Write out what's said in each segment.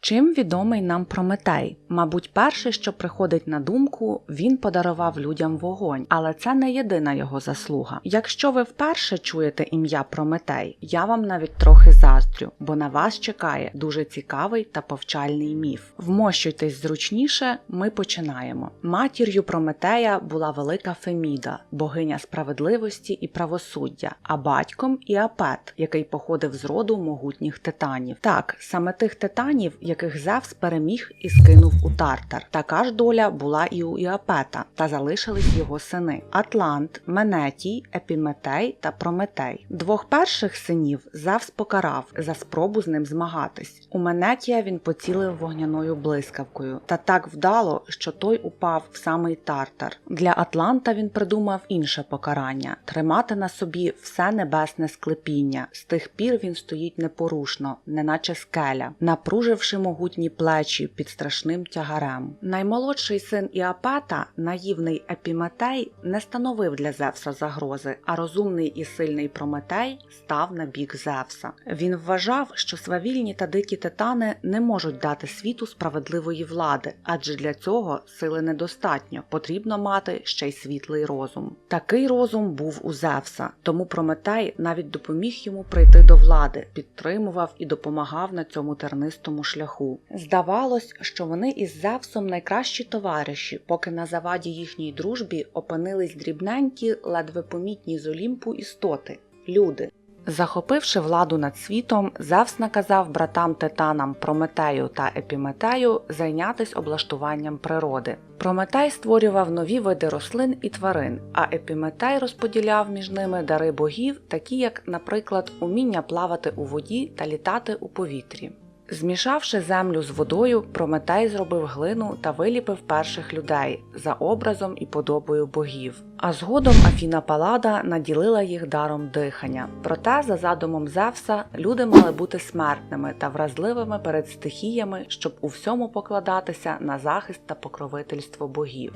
Чим відомий нам Прометей? Мабуть, перше, що приходить на думку, він подарував людям вогонь, але це не єдина його заслуга. Якщо ви вперше чуєте ім'я Прометей, я вам навіть трохи заздрю, бо на вас чекає дуже цікавий та повчальний міф. Вмощуйтесь зручніше, ми починаємо. Матір'ю Прометея була велика Феміда, богиня справедливості і правосуддя, а батьком Іапет, який походив з роду могутніх титанів. Так, саме тих титанів, яких Зевс переміг і скинув у Тартар. Така ж доля була і у Іапета, та залишились його сини: Атлант, Менетій, Епіметей та Прометей. Двох перших синів Зевс покарав за спробу з ним змагатись. У Менетія він поцілив вогняною блискавкою, та так вдало, що той упав в самий Тартар. Для Атланта він придумав інше покарання тримати на собі все небесне склепіння. З тих пір він стоїть непорушно, неначе скеля, напруживши могутні плечі під страшним тягарем. Наймолодший син Іапета, наївний Епіметей, не становив для Зевса загрози, а розумний і сильний Прометей став на бік Зевса. Він вважав, що свавільні та дикі титани не можуть дати світу справедливої влади, адже для цього сили недостатньо, потрібно мати ще й світлий розум. Такий розум був у Зевса, тому Прометей навіть допоміг йому прийти до влади, підтримував і допомагав на цьому тернистому шляху. Здавалось, що вони із Зевсом найкращі товариші, поки на заваді їхній дружбі опинились дрібненькі, ледве помітні з Олімпу істоти люди. Захопивши владу над світом, Зевс наказав братам Титанам Прометею та Епіметею зайнятися облаштуванням природи. Прометей створював нові види рослин і тварин, а Епіметей розподіляв між ними дари богів, такі як, наприклад, уміння плавати у воді та літати у повітрі. Змішавши землю з водою, Прометей зробив глину та виліпив перших людей за образом і подобою богів. А згодом Афіна Палада наділила їх даром дихання. Проте, за задумом Зевса, люди мали бути смертними та вразливими перед стихіями, щоб у всьому покладатися на захист та покровительство богів.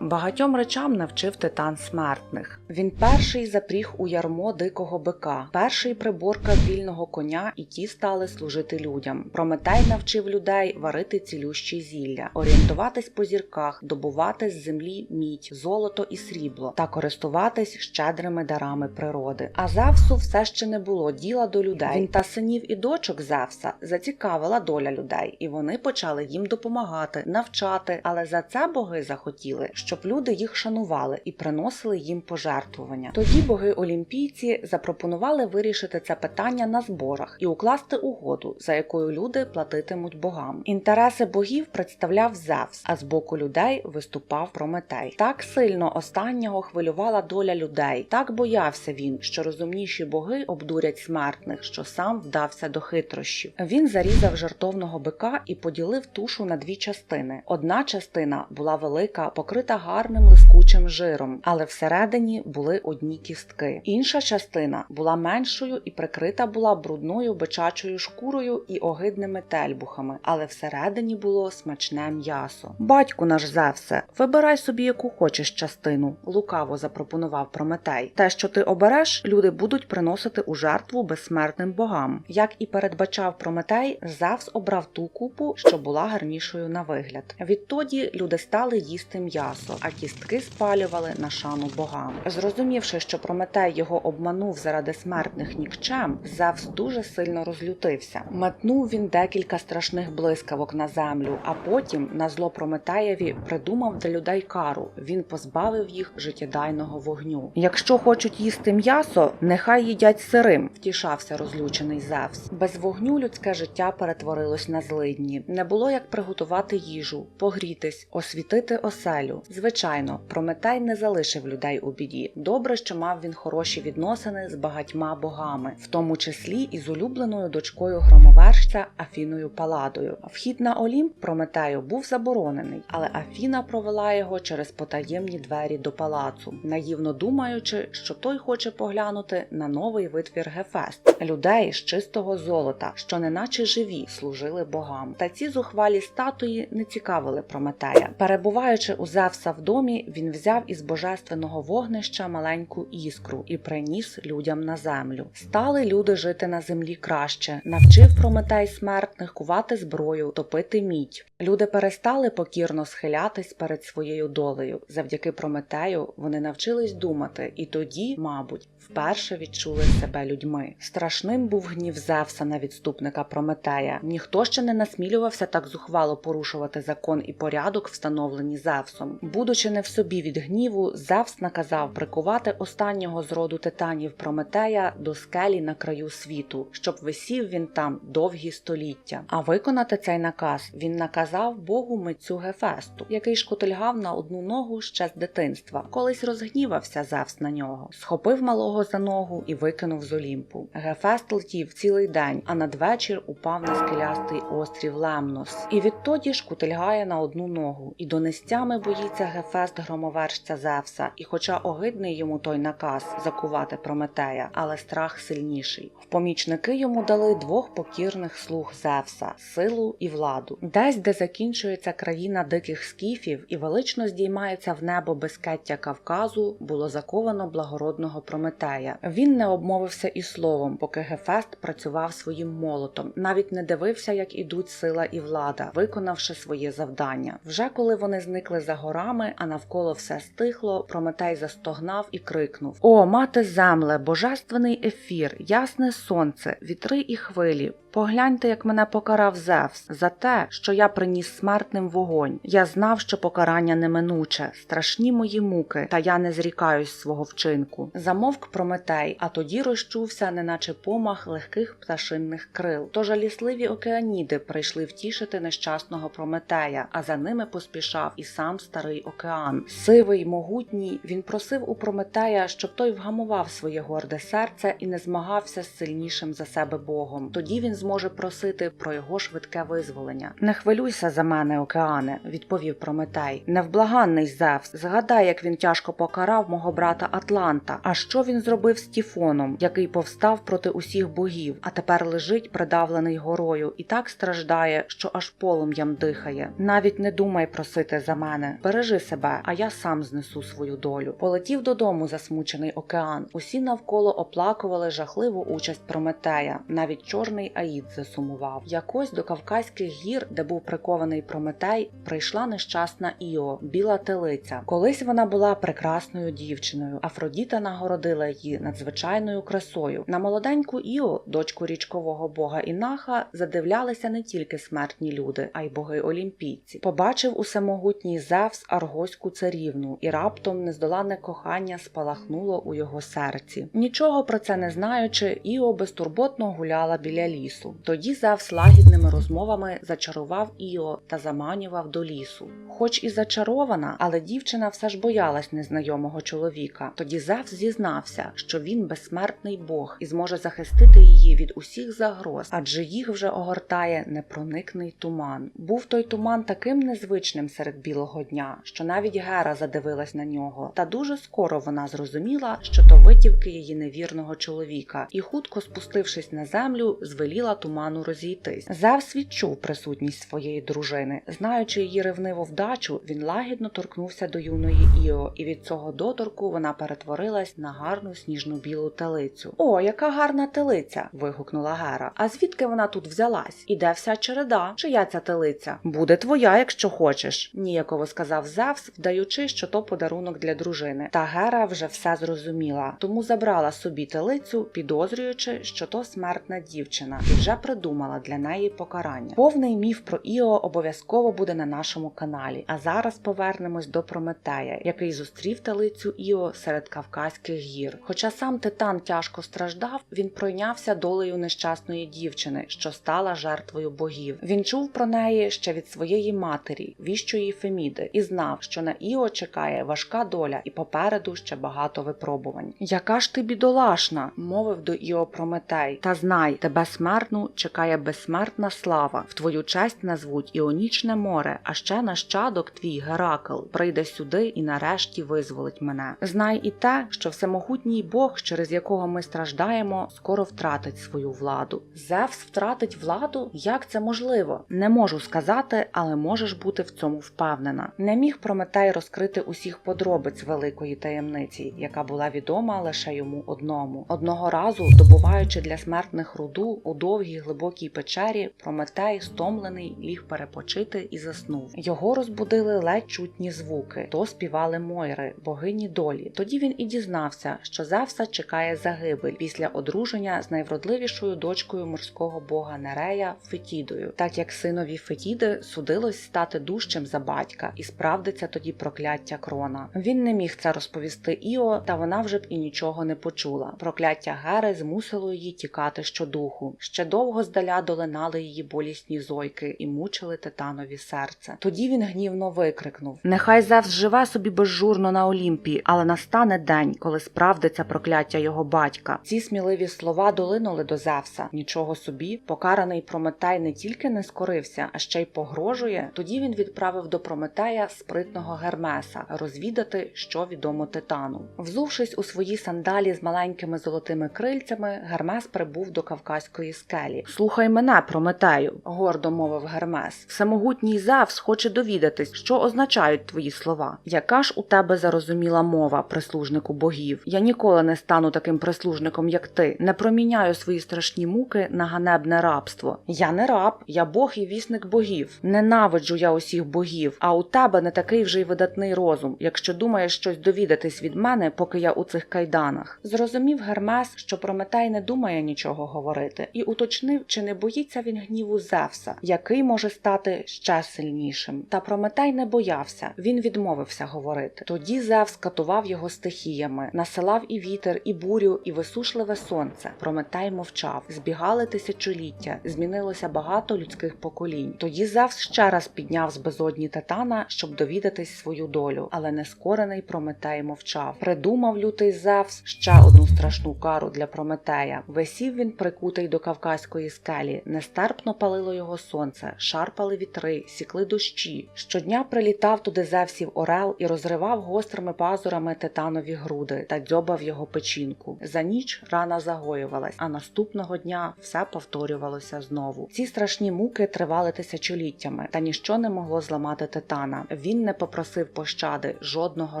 Багатьом речам навчив титан смертних. Він перший запріг у ярмо дикого бика, перший приборкав вільного коня, і ті стали служити людям. Прометей навчив людей варити цілющі зілля, орієнтуватись по зірках, добувати з землі мідь, золото і срібло та користуватись щедрими дарами природи. А Зевсу все ще не було діла до людей. Він та синів і дочок Зевса зацікавила доля людей, і вони почали їм допомагати, навчати. Але за це боги захотіли щоб люди їх шанували і приносили їм пожертвування. Тоді боги олімпійці запропонували вирішити це питання на зборах і укласти угоду, за якою люди платитимуть богам. Інтереси богів представляв Зевс, а з боку людей виступав Прометей. Так сильно останнього хвилювала доля людей. Так боявся він, що розумніші боги обдурять смертних, що сам вдався до хитрощів. Він зарізав жартовного бика і поділив тушу на дві частини. Одна частина була велика, покрита гарним лискучим жиром, але всередині були одні кістки. Інша частина була меншою і прикрита була брудною бичачою шкурою і огидними тельбухами, але всередині було смачне м'ясо. Батьку наш Зевсе, вибирай собі яку хочеш частину, лукаво запропонував Прометей. Те, що ти обереш, люди будуть приносити у жертву безсмертним богам. Як і передбачав Прометей, Зевс обрав ту купу, що була гарнішою на вигляд. Відтоді люди стали їсти м'ясо а кістки спалювали на шану богам. Зрозумівши, що Прометей його обманув заради смертних нікчем, Зевс дуже сильно розлютився. Метнув він декілька страшних блискавок на землю, а потім, на зло Прометеєві, придумав для людей кару. Він позбавив їх життєдайного вогню. Якщо хочуть їсти м'ясо, нехай їдять сирим, втішався розлючений Зевс. Без вогню людське життя перетворилось на злидні. Не було як приготувати їжу, погрітись, освітити оселю. Звичайно, Прометей не залишив людей у біді. Добре, що мав він хороші відносини з багатьма богами, в тому числі і з улюбленою дочкою громовершця Афіною Паладою. Вхід на Олімп Прометею був заборонений, але Афіна провела його через потаємні двері до палацу, наївно думаючи, що той хоче поглянути на новий витвір Гефест людей з чистого золота, що неначе живі служили богам. Та ці зухвалі статуї не цікавили Прометея. Перебуваючи у Зевса Зевса в домі, він взяв із божественного вогнища маленьку іскру і приніс людям на землю. Стали люди жити на землі краще, навчив Прометей смертних кувати зброю, топити мідь. Люди перестали покірно схилятись перед своєю долею. Завдяки Прометею вони навчились думати, і тоді, мабуть, вперше відчули себе людьми. Страшним був гнів Зевса на відступника Прометея. Ніхто ще не насмілювався так зухвало порушувати закон і порядок, встановлені Зевсом. Будучи не в собі від гніву, Зевс наказав прикувати останнього з роду титанів Прометея до скелі на краю світу, щоб висів він там довгі століття. А виконати цей наказ він наказав богу митцю Гефесту, який шкотильгав на одну ногу ще з дитинства. Колись розгнівався Зевс на нього, схопив малого за ногу і викинув з Олімпу. Гефест летів цілий день, а надвечір упав на скелястий острів Лемнос. І відтоді шкутильгає на одну ногу, і до нестями боїться Гефест громовершця Зевса. І, хоча огидний йому той наказ закувати Прометея, але страх сильніший. В помічники йому дали двох покірних слуг Зевса силу і владу. Десь, де закінчується країна диких скіфів і велично здіймається в небо безкеття Кавказу, було заковано благородного Прометея. Він не обмовився і словом, поки Гефест працював своїм молотом, навіть не дивився, як ідуть сила і влада, виконавши своє завдання. Вже коли вони зникли за горами, а навколо все стихло, Прометей застогнав і крикнув: О, мати земле, божественний ефір, ясне сонце, вітри і хвилі. Погляньте, як мене покарав Зевс за те, що я приніс смертним вогонь. Я знав, що покарання неминуче, страшні мої муки, та я не зрікаюсь свого вчинку. Замовк Прометей, а тоді розчувся, неначе помах легких пташинних крил. То жалісливі океаніди прийшли втішити нещасного Прометея, а за ними поспішав і сам старий океан. Сивий, могутній, він просив у Прометея, щоб той вгамував своє горде серце і не змагався з сильнішим за себе Богом. Тоді він зможе просити про його швидке визволення. Не хвилюйся за мене, океане, відповів Прометей. Невблаганний Зевс. Згадай, як він тяжко покарав мого брата Атланта. А що він зробив з Тіфоном, який повстав проти усіх богів, а тепер лежить придавлений горою і так страждає, що аж полум'ям дихає. Навіть не думай просити за мене. Бережи себе, а я сам знесу свою долю. Полетів додому засмучений океан. Усі навколо оплакували жахливу участь Прометея. Навіть чорний Аїд засумував. Якось до Кавказьких гір, де був прикований Прометей, прийшла нещасна Іо, біла телиця. Колись вона була прекрасною дівчиною. Афродіта нагородила її надзвичайною красою. На молоденьку Іо, дочку річкового бога Інаха, задивлялися не тільки смертні люди, а й боги олімпійці. Побачив усемогутній Зевс аргоську царівну, і раптом нездоланне кохання спалахнуло у його серці. Нічого про це не знаючи, Іо безтурботно гуляла біля лісу. Тоді Зевс лагідними розмовами зачарував Іо та заманював до лісу. Хоч і зачарована, але дівчина все ж боялась незнайомого чоловіка. Тоді Зевс зізнався, що він безсмертний бог і зможе захистити її від усіх загроз, адже їх вже огортає непроникний туман. Був той туман таким незвичним серед білого дня, що навіть Гера задивилась на нього. Та дуже скоро вона зрозуміла, що то витівки її невірного чоловіка, і хутко спустившись на землю, звеліла туману розійтись. Зевс відчув присутність своєї дружини. Знаючи її ревниву вдачу, він лагідно торкнувся до юної Іо, і від цього доторку вона перетворилась на гарну сніжну білу телицю. О, яка гарна телиця! вигукнула Гера. А звідки вона тут взялась? Іде вся череда. Чия ця телиця? Буде твоя, якщо хочеш, ніяково сказав Зевс, вдаючи, що то подарунок для дружини. Та Гера вже все зрозуміла, тому забрала собі телицю, підозрюючи, що то смертна дівчина, вже придумала для неї покарання. Повний міф про Іо обов'язково буде на нашому каналі. А зараз повернемось до Прометея, який зустрів телицю Іо серед Кавказьких гір. Хоча сам Титан тяжко страждав, він пройнявся долею нещасної дівчини, що стала жертвою богів. Він чув про неї ще від своєї матері, віщої Феміди, і знав, що на Іо чекає важка доля, і попереду ще багато випробувань. Яка ж ти бідолашна, мовив до Іо Прометей, та знай, тебе смерть безсмертну чекає безсмертна слава. В твою честь назвуть Іонічне море, а ще нащадок твій Геракл прийде сюди і нарешті визволить мене. Знай і те, що всемогутній Бог, через якого ми страждаємо, скоро втратить свою владу. Зевс втратить владу? Як це можливо? Не можу сказати, але можеш бути в цьому впевнена. Не міг Прометей розкрити усіх подробиць великої таємниці, яка була відома лише йому одному. Одного разу, добуваючи для смертних руду у довгій глибокій печері, Прометей, стомлений, ліг перепочити і заснув. Його розбудили ледь чутні звуки, то співали Мойри, богині долі. Тоді він і дізнався, що Зевса чекає загибель після одруження з найвродливішою дочкою морського бога Нерея Фетідою, так як синові Фетіди судилось стати дужчим за батька, і справдиться тоді прокляття крона. Він не міг це розповісти Іо, та вона вже б і нічого не почула. Прокляття Гери змусило її тікати щодуху. Ще довго здаля долинали її болісні зойки і мучили титанові серце. Тоді він гнівно викрикнув: Нехай Зевс живе собі безжурно на Олімпі, але настане день, коли справдиться прокляття його батька. Ці сміливі слова долинули до Зевса. Нічого собі, покараний Прометей не тільки не скорився, а ще й погрожує. Тоді він відправив до Прометея спритного Гермеса розвідати, що відомо титану. Взувшись у свої сандалі з маленькими золотими крильцями, Гермес прибув до Кавказької скелі. Слухай мене, Прометею, гордо мовив Гермес. Всемогутній Зевс хоче довідатись, що означають твої слова. Яка ж у тебе зарозуміла мова, прислужнику богів? Я ніколи не стану таким прислужником, як ти. Не проміняю свої страшні муки на ганебне рабство. Я не раб, я бог і вісник богів. Ненавиджу я усіх богів, а у тебе не такий вже й видатний розум, якщо думаєш щось довідатись від мене, поки я у цих кайданах. Зрозумів Гермес, що Прометей не думає нічого говорити, і уточнив, чи не боїться він гніву Зевса, який може стати ще сильнішим. Та Прометей не боявся, він відмовився говорити. Тоді Зевс катував його стихіями, насилав і вітер, і бурю, і висушливе сонце. Прометей мовчав. Збігали тисячоліття, змінилося багато людських поколінь. Тоді Зевс ще раз підняв з безодні Титана, щоб довідатись свою долю, але нескорений Прометей мовчав. Придумав лютий Зевс ще одну страшну кару для Прометея. Висів він прикутий до кавказької скелі, нестерпно палило його сонце, шарпали вітри, сікли дощі. Щодня прилітав туди Зевсів орел і розривав гострими пазурами титанові груди та дзьобав його печінку. За ніч рана загоювалась, а наступного дня все повторювалося знову. Ці страшні муки тривали тисячоліттями, та ніщо не могло зламати титана. Він не попросив пощади жодного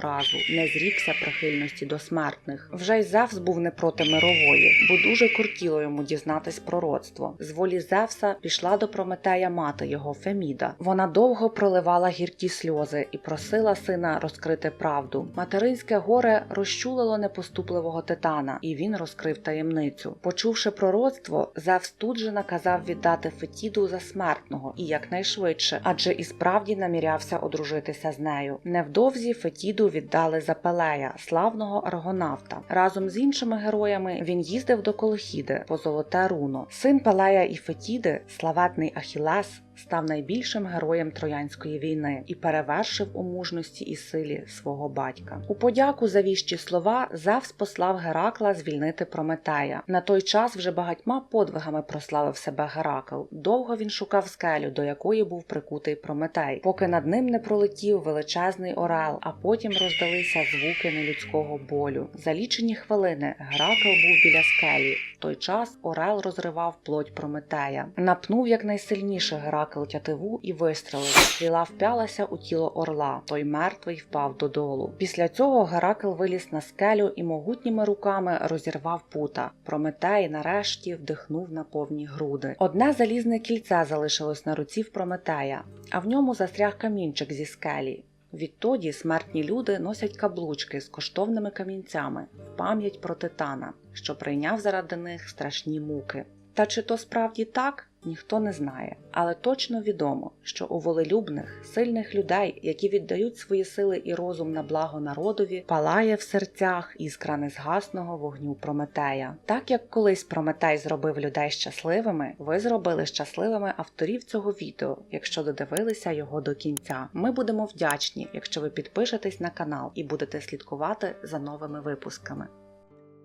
разу, не зрікся прихильності до смертних. Вже й Зевс був не проти мирової, бо дуже кортіло йому дізнатись пророцтво. З волі Зевса пішла до Прометея мати його Феміда. Вона довго проливала гіркі сльози і просила сина розкрити правду. Материнське горе розчулило непоступливого титана, і він розкрив таємницю. Почувши пророцтво, Зевс тут же наказав віддати Фетіду за смертного і якнайшвидше, адже і справді намірявся одружитися з нею. Невдовзі Фетіду віддали за Пелея, славного аргонавта. Разом з іншими героями він їздив до Колохіди по золоте руно. Син Палая і Фетіди, славатний Ахілес, став найбільшим героєм Троянської війни і перевершив у мужності і силі свого батька. У подяку за віщі слова Зевс послав Геракла звільнити Прометея. На той час вже багатьма подвигами прославив себе Геракл. Довго він шукав скелю, до якої був прикутий Прометей, поки над ним не пролетів величезний орел, а потім роздалися звуки нелюдського болю. За лічені хвилини Геракл був біля скелі. В той час орел розривав плоть Прометея, напнув якнайсильніше Геракл тятиву і вистрелив. Стріла вп'ялася у тіло орла. Той мертвий впав додолу. Після цього Геракл виліз на скелю і могутніми руками розірвав пута. Прометей нарешті вдихнув на повні груди. Одне залізне кільце залишилось на руці в Прометея, а в ньому застряг камінчик зі скелі. Відтоді смертні люди носять каблучки з коштовними камінцями в пам'ять про титана, що прийняв заради них страшні муки. Та чи то справді так, ніхто не знає, але точно відомо, що у волелюбних, сильних людей, які віддають свої сили і розум на благо народові, палає в серцях іскра незгасного вогню Прометея. Так як колись Прометей зробив людей щасливими, ви зробили щасливими авторів цього відео, якщо додивилися його до кінця. Ми будемо вдячні, якщо ви підпишетесь на канал і будете слідкувати за новими випусками.